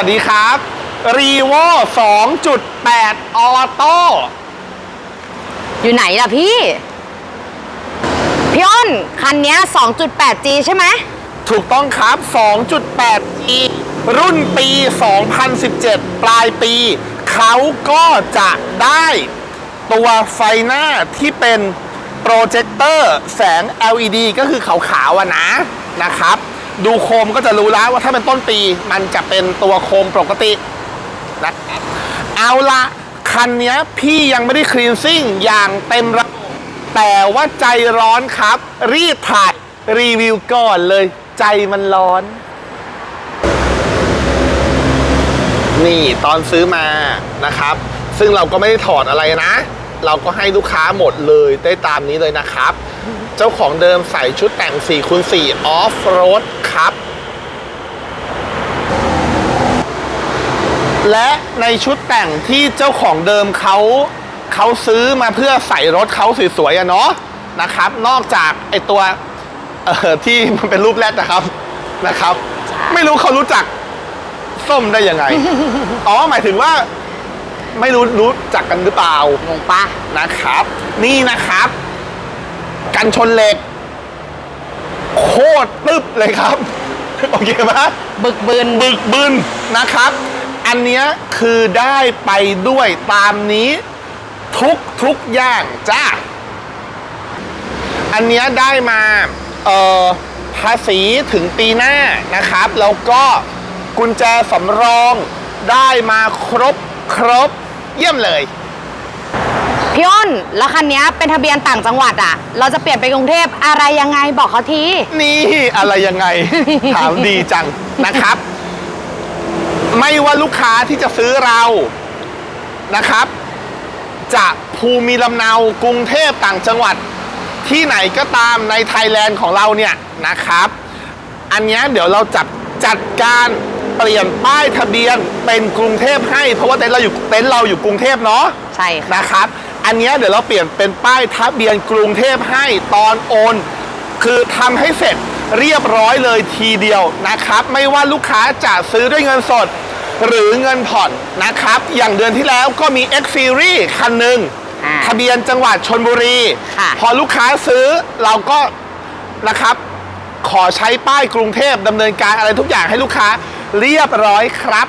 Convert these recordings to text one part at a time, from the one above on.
วัสดีครับ r e v o 2.8 ออโต้อยู่ไหนล่ะพี่ พี่อ้น คันเนี้ย 2.8G ใช่ไหม ถูกต้องครับ 2.8 e รุ่นปี 2017 ปลายปี เขาก็จะได้ตัวไฟหน้าที่เป็นโปรเจคเตอร์แสง LED ก็คือขาวๆอะนะนะครับ ดูโคมก็จะรู้แล้วว่าถ้าเป็นต้นปีมันจะเป็นตัวโคมปกตินะเอาละคันนี้พี่ยังไม่ได้คลีนซิ่งอย่างเต็มระบบแต่ว่าใจร้อนครับ รีบถ่ายรีวิวก่อนเลย ใจมันร้อน นี่ตอนซื้อมานะครับ ซึ่งเราก็ไม่ได้ถอดอะไรนะ เราก็ให้ลูกค้าหมดเลยได้ตามนี้เลยนะครับ เจ้าของเดิมใส่ชุดแต่ง4คูณ4ออฟโรดครับ และในชุดแต่งที่เจ้าของเดิมเขาเขาซื้อมาเพื่อใส่รถเขาสวยๆอะเนาะนะครับ นอกจากไอตัวเอ่อที่มันเป็นรูปแรกนะครับนะครับ ไม่รู้เขารู้จักส้มได้ยังไง อ๋อหมายถึงว่าไม่รู้รู้จักกันหรือเปล่างงปะนะครับ นี่นะครับ กันชนเหล็ก โคตรตึ๊บเลยครับ โอเคไหมบึกบืนบึกบึนนะครับ อันเนี้ยคือได้ไปด้วยตามนี้ทุกทุกอย่างจ้าอันเนี้ยได้มาเอ่อภาษีถึงปีหน้านะครับ แล้วก็กุญแจสำรองได้มาครบครบเยี่ยมเลย พี่อ้นแล้วคันเนี้ยเป็นทะเบียนต่างจังหวัดอะ เราจะเปลี่ยนไปกรุงเทพอะไรยังไงบอกเขาที นี่อะไรยังไง ถามดีจังนะครับ ไม่ว่าลูกค้าที่จะซื้อเรานะครับ จะภูมิลำเนากรุงเทพต่างจังหวัด ที่ไหนก็ตามในไทยแลนด์ของเราเนี่ยนะครับ อันเนี้ยเดี๋ยวเราจัดจัดการเปลี่ยนป้ายทะเบียนเป็นกรุงเทพให้ เพราะว่าเต็นท์เราอยู่เต็นท์เราอยู่กรุงเทพเนาะใช่ค่ะนะครับ อันเนี้ยเดี๋ยวเราเปลี่ยนเป็นป้ายทะเบียนกรุงเทพให้ตอนโอน คือทำให้เสร็จเรียบร้อยเลยทีเดียวนะครับ ไม่ว่าลูกค้าจะซื้อด้วยเงินสด หรือเงินผ่อนนะครับ อย่างเดือนที่แล้วก็มี X Series คันหนึ่งอ่าทะเบียนจังหวัดชนบุรี ค่ะ พอลูกค้าซื้อเราก็นะครับ ขอใช้ป้ายกรุงเทพดำเนินการอะไรทุกอย่างให้ลูกค้าเรียบร้อยครับ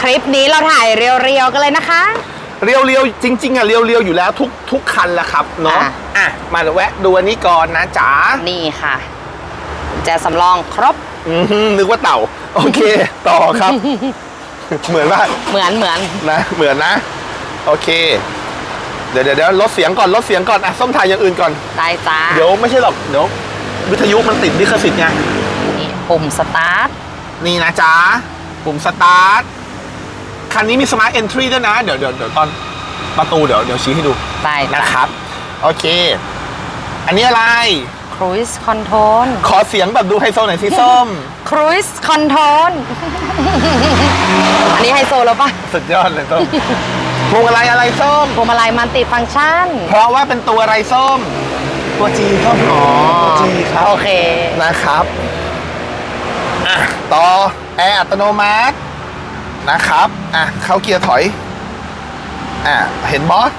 คลิปนี้เราถ่ายเรียวๆกันเลยนะคะ เรียวๆจริง ๆอะเรียวๆอยู่แล้วทุกทุกคันแหละครับเนาะอะ อะมาแวะดูอันนี้ก่อนนะจ๋านี่ค่ะกุญแจสำรองครบ อือหือนึกว่าเต่า โอเค ต่อครับ เหมือนว่าเหมือนเหมือนนะเหมือนนะ โอเค เดี๋ยวเดี๋ยวเดี๋ยวลดเสียงก่อนลดเสียงก่อนอะส้มถ่ายอย่างอื่นก่อนได้จ้าเดี๋ยวไม่ใช่หรอกเดี๋ยววิทยุมันติดลิขสิทธิ์ไง นี่ปุ่มสตาร์ทนี่นะจ๊ะปุ่มสตาร์ท คันนี้มีสมาร์ทเอนทรีด้วยนะ เดี๋ยวเดี๋ยวเดี๋ยวตอนประตูเดี๋ยวเดี๋ยวชี้ให้ดูได้นะครับ โอเค อันนี้อะไร ครูซคอนโทรลขอเสียงแบบดูไฮโซหน่อยสิส้ม ครูซคอนโทรลอันนี้ไฮโซแล้วปะสุดยอดเลยส้มพวงอะไรอะไรส้ม พวงมาลัยมันติฟังก์ชัน เพราะว่าเป็นตัวอะไรส้ม ตัวจีส้มอ๋อจีครับโอเคนะครับ อะ ต่อแอร์อัตโนมัติ นะครับ อะ เข้าเกียร์ถอย อะ เห็นบอส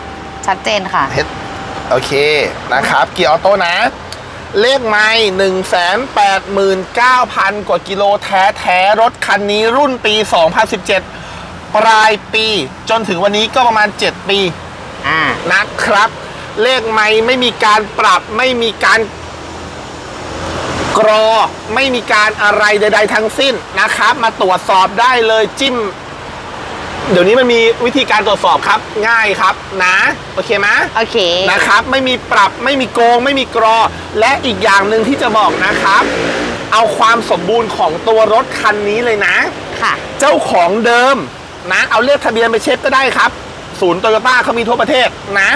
ชัดเจนค่ะ เห็น โอเค นะครับ เกียร์ออโต้นะ เลขไม่หนึ่งแสนแปดหมื่นเก้าพันกว่ากิโลแท้แท้ๆรถคันนี้รุ่นปี 2017 ปลายปีจนถึงวันนี้ก็ประมาณ 7 ปีอ่านะครับ เลขไม่ไม่มีการปรับไม่มีการกรอไม่มีการอะไรใด ๆ ทั้งสิ้นนะครับ มาตรวจสอบได้เลยจิ้ม เดี๋ยวนี้มันมีวิธีการตรวจสอบครับง่ายครับนะโอเคไหมโอเค นะครับ ไม่มีปรับไม่มีโกง ไม่มีกรอ และอีกอย่างหนึ่งที่จะบอกนะครับ เอาความสมบูรณ์ของตัวรถคันนี้เลยนะ ค่ะ เจ้าของเดิมนะ เอาเลขทะเบียนไปเช็คก็ได้ครับ ศูนย์โตโยต้าเขามีทั่วประเทศนะ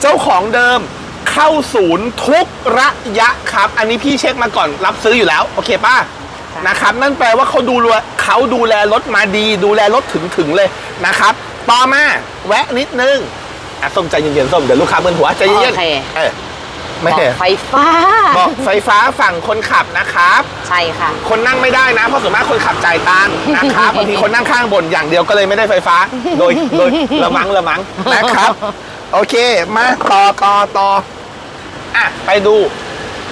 เจ้าของเดิมเข้าศูนย์ทุกระยะครับ อันนี้พี่เช็คมาก่อนรับซื้ออยู่แล้ว โอเคป้าค่ะ นะครับ นั่นแปลว่าเขาดูแลเขาดูแลรถมาดี ดูแลรถถึงถึงๆเลยนะครับ ต่อมาแวะนิดนึงอะส้มใจเย็นๆส้มเดี๋ยวลูกค้าเมือนหัวใจเย็นโอเคๆเออไม่เบาะเห็นไฟฟ้าเบอกไฟฟ้าฝั่งคนขับนะครับ ใช่ค่ะ คนนั่งไม่ได้นะเพราะส่วนมากคนขับจ่ายตังค์นะครับบางทีคนนั่งข้างบนอย่างเดียวก็เลยไม่ได้ไฟฟ้า โดยโดยละมังละมังนะครับ โอเค มาต่อต่อต่ออะไปดู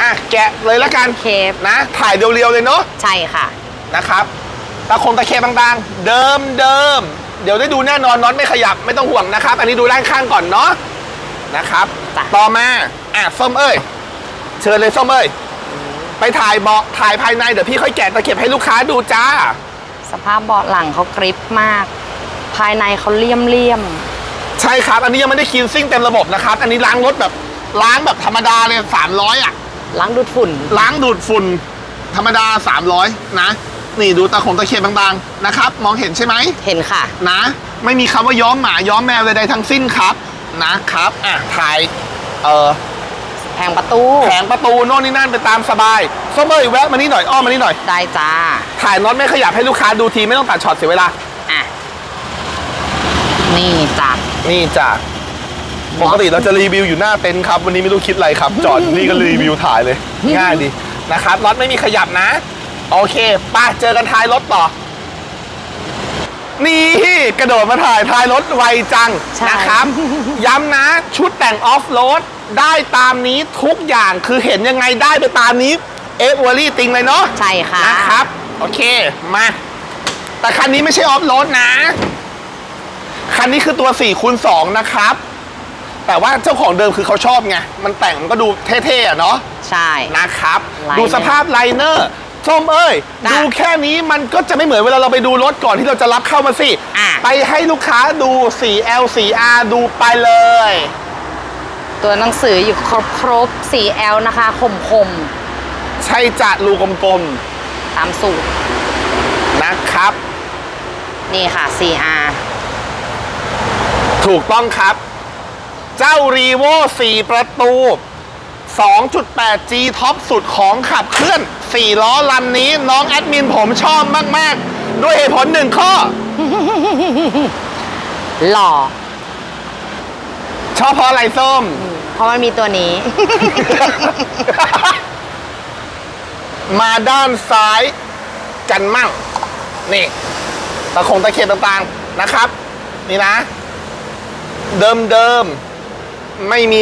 อะแกะเลยละกันเคฟนะ ถ่ายเรียวๆเลยเนาะใช่ค่ะ นะครับตะคงตะเคบางๆ เดิมเดิมเดี๋ยวได้ดูแน่นอนน็อตไม่ขยับไม่ต้องห่วงนะครับ อันนี้ดูด้านข้างก่อนเนาะนะครับ จ้ะ ต่อมาอะส้มเอ้ยเชิญเลยส้มเอ้ยไปถ่ายเบาะถ่ายภายในเดี๋ยวพี่ค่อยแกะตะเข็บให้ลูกค้าดูจ้า สภาพเบาะหลังเขากริปมาก ภายในเขาเลี่ยมเลี่ยมใช่ครับ อันนี้ยังไม่ได้คินซิ่งเต็มระบบนะครับ อันนี้ล้างรถแบบล้างแบบธรรมดาเลย300อะๆ ล้างดูดฝุ่น ล้างดูดฝุ่น ธรรมดา 300 นะ นี่ดูตะขงตะเข็บบางๆนะครับ มองเห็นใช่ไหมเห็นค่ะ นะ ไม่มีคำว่าย้อมหมาย้อมแมวใดๆทั้งสิ้นครับนะครับอะถ่ายเอ่อแผงประตูแผงประตูโน่นนี่นั่นไปตามสบายส้มเอ้ยแวะมานี่หน่อยอ้อมมานี่หน่อย ได้จ้า ถ่ายน็อตไม่ขยับให้ลูกค้าดูทีไม่ต้องตัดช็อตเสียเวลา อะ นี่จ้ะนี่จ้ะ ปกติเราจะรีวิวอยู่หน้าเต็นท์ครับ วันนี้ไม่รู้คิดอะไรครับ จอดนี่ก็รีวิวถ่ายเลย ง่ายดีนะครับน็อตไม่มีขยับนะ โอเคไป้าเจอกันท้ายรถต่อ นี่กระโดดมาถ่ายท้ายรถไวจังใช่ นะครับ ย้ำนะชุดแต่งออฟโรดได้ตามนี้ทุกอย่างคือเห็นยังไงได้ไปตามนี้เอฟวอรี่ติงเลยเนาะ ใช่ค่ะ นะครับ โอเค มา แต่คันนี้ไม่ใช่ออฟโรดนะ คันนี้คือตัว4คูณ2นะครับ แต่ว่าเจ้าของเดิมคือเขาชอบไง มันแต่งมันก็ดูเท่ๆอะเนาะ ใช่ นะครับ ไลเนอร์ดูสภาพไลเนอร์ส้มเอ้ย จ้ะดูแค่นี้มันก็จะไม่เหมือนเวลาเราไปดูรถก่อนที่เราจะรับเข้ามาสิ อะ ไปให้ลูกค้าดู 4L 4R ดูไปเลย ตัวหนังสืออยู่ครบครบ 4L นะคะคมคมใช่จะรูกลมๆตามสูตร ๆนะครับ นี่ค่ะ 4R ถูกต้องครับ เจ้า r ีโว4ประตู 2.8G ท็อปสุดของขับเคลื่อน 4 ล้อลำนี้น้องแอดมินผมชอบมาก ๆ ด้วยเหตุผลหนึ่งข้อ หล่อ ชอบเพราะอะไรส้ม เพราะมันมีตัวนี้ มาด้านซ้ายกันมั่ง นี่ตะคงตะเข็บต่างๆนะครับ นี่นะ เดิมเดิมๆ ไม่มี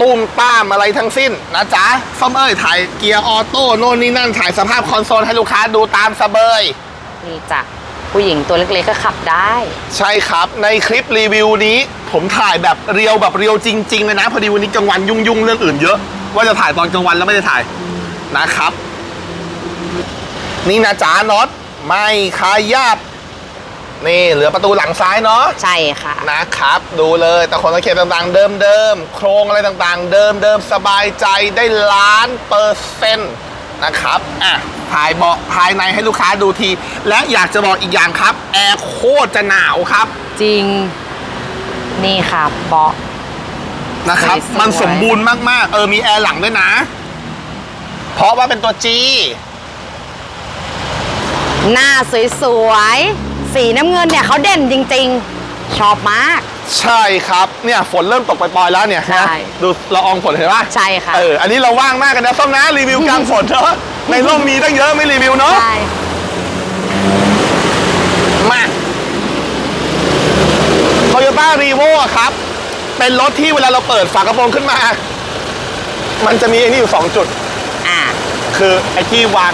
ตุ้มต้ามอะไรทั้งสิ้นนะจ๊ะส้มเอ้ยถ่ายเกียร์ออโต้โน่นนี่นั่นถ่ายสภาพคอนโซลให้ลูกค้าดูตามสะเบย นี่จ้ะผู้หญิงตัวเล็กๆก็ขับได้ ใช่ครับในคลิปรีวิวนี้ ผมถ่ายแบบเรียวแบบเรียวจริงๆเลยนะพอดีวันนี้กลางวันยุ่งๆเรื่องอื่นเยอะ ว่าจะถ่ายตอนกลางวันแล้วไม่ได้ถ่ายนะครับ นี่นะจ๊ะน็อตไม่ขยับ นี่เหลือประตูหลังซ้ายเนาะใช่ค่ะ นะครับ ดูเลยแต่คนตะเข็บต่างๆ เดิมๆโครงอะไรต่างๆ เดิมๆสบายใจได้ล้านเปอร์เซ็นต์นะครับอะถ่ายเบาะภายในให้ลูกค้าดูที และอยากจะบอกอีกอย่างครับแอร์โคตรจะหนาวครับ จริง นี่ค่ะเบาะนะครับ สวยๆ มันสมบูรณ์มากๆ เออมีแอร์หลังด้วยนะ เพราะว่าเป็นตัว G หน้าสวยๆ สีน้ำเงินเนี่ยเขาเด่นจริง ๆ ชอบมาก ใช่ครับเนี่ยฝนเริ่มตกปล่อยๆแล้วเนี่ยใช่นะดูละอองฝนเห็นปะใช่ค่ะเอออันนี้เราว่างมากกันนะส้มนะรีวิวกลางฝนเถอะในร่มมีตั้งเยอะไม่รีวิวเนาะใช่มาโตโยต้ารีโวครับ เป็นรถที่เวลาเราเปิดฝากระโปรงขึ้นมา มันจะมีไอ้นี่อยู่ 2 จุด อ่า คือไอ้ที่วาง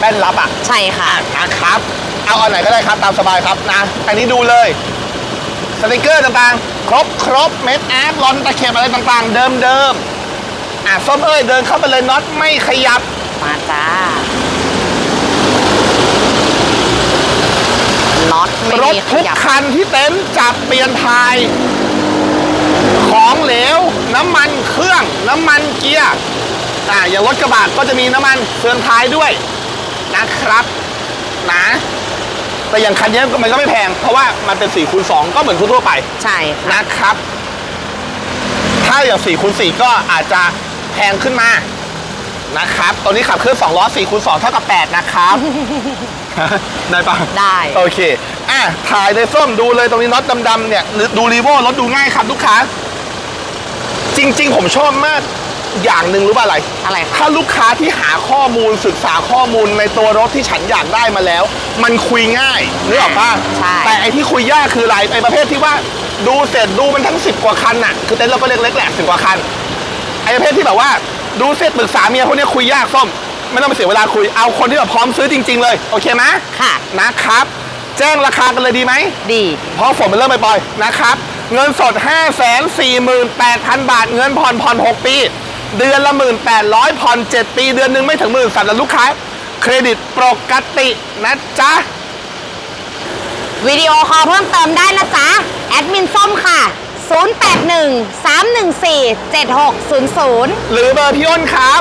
แป้นรับอะใช่ค่ะ นะครับ เอาอันไหนก็ได้ครับตามสบายครับนะอันนี้ดูเลยสติกเกอร์ต่างๆ ครบครบเม็ดแอปลอนตะเข็บอะไรต่างๆ เดิมเดิมๆอะส้มเอ้ยเดินเข้าไปเลยน็อตไม่ขยับมาจ้าน็อตไม่รถมีขทุกยับคันที่เต็นท์จับเปลี่ยนทาย ของเหลว น้ำมันเครื่อง น้ำมันเกียร์อ่าอย่างรถกระบะก็จะมีน้ำมันเฟืองท้ายด้วย นะครับนะ แต่อย่างคันนี้มันก็ไม่แพง เพราะว่ามันเป็น4คูณ2ก็เหมือนทั่วๆไปใช่ค่ะนะครับ ถ้าอย่าง4คูณ4ก็อาจจะแพงขึ้นมานะครับตัวนี้ขับเคลื่อน2ล้อ4คูณ2เท่ากับ 8 นะครับ ได้ปะได้ โอเค อะ ถ่ายเลยส้มดูเลยตรงนี้น็อตดำๆเนี่ยหรือดูรีโวรถดูง่ายครับลูกค้า จริง ๆ ผมชอบมาก อย่างหนึ่งรู้ป่ะอะไร อะไรคะ ถ้าลูกค้าที่หาข้อมูลศึกษาข้อมูลในตัวรถที่ฉันอยากได้มาแล้ว มันคุยง่ายนึกออกปะใช่ แต่ไอที่คุยยากคืออะไรไอประเภทที่ว่าดูเสร็จดูมันทั้ง 10 กว่าคันน่ะ คือเต็นท์เราก็เล็กๆแหละสิบกว่าคัน ไอประเภทที่แบบว่าดูเสร็จปรึกษาเมียพวกเนี้ยคุยยากส้ม ไม่ต้องไปเสียเวลาคุยเอาคนที่แบบพร้อมซื้อจริง ๆ เลย โอเคไหมค่ะ นะครับ แจ้งราคากันเลยดีไหมดี เพราะฝนมันเริ่มปล่อยๆนะครับ เงินสด 5 4 8 0 0 0 บาท เงินผ่อนผ่อน 6 ปี เดือนละ1,800ผ่อน7ปีเดือนหนึ่งไม่ถึงหมื่นสัตว์แล้วลูกค้า เครดิตปกตินะจ๊ะ วิดีโอคอลเพิ่มเติมได้นะจ๊ะ แอดมินส้มค่ะ 081 314 7600 หรือเบอร์พี่อ้นครับ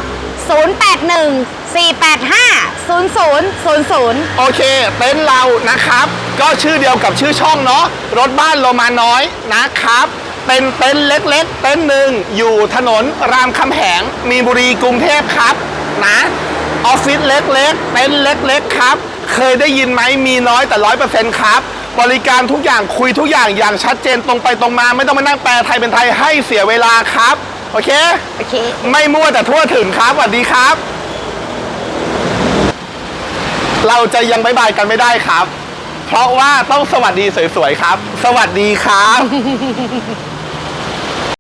081 485 0000 โอเคเต็นท์เรานะครับ ก็ชื่อเดียวกับชื่อช่องเนาะรถบ้านโลมาน้อยนะครับ เป็นเต็นท์เล็กๆ เต็นท์หนึ่งอยู่ถนนรามคำแหง มีนบุรีกรุงเทพครับนะออฟฟิศเล็กๆ เต็นท์เล็กๆ ครับ เคยได้ยินไหมมีน้อยแต่ร้อยเปอร์เซ็นต์ครับ บริการทุกอย่างคุยทุกอย่างอย่างชัดเจนตรงไปตรงมา ไม่ต้องมานั่งแปลไทยเป็นไทยให้เสียเวลาครับ โอเค โอเค ไม่มั่วแต่ทั่วถึงครับสวัสดีครับ เราจะยังบายบายกันไม่ได้ครับ เพราะว่าต้องสวัสดีสวยๆครับ สวัสดีครับ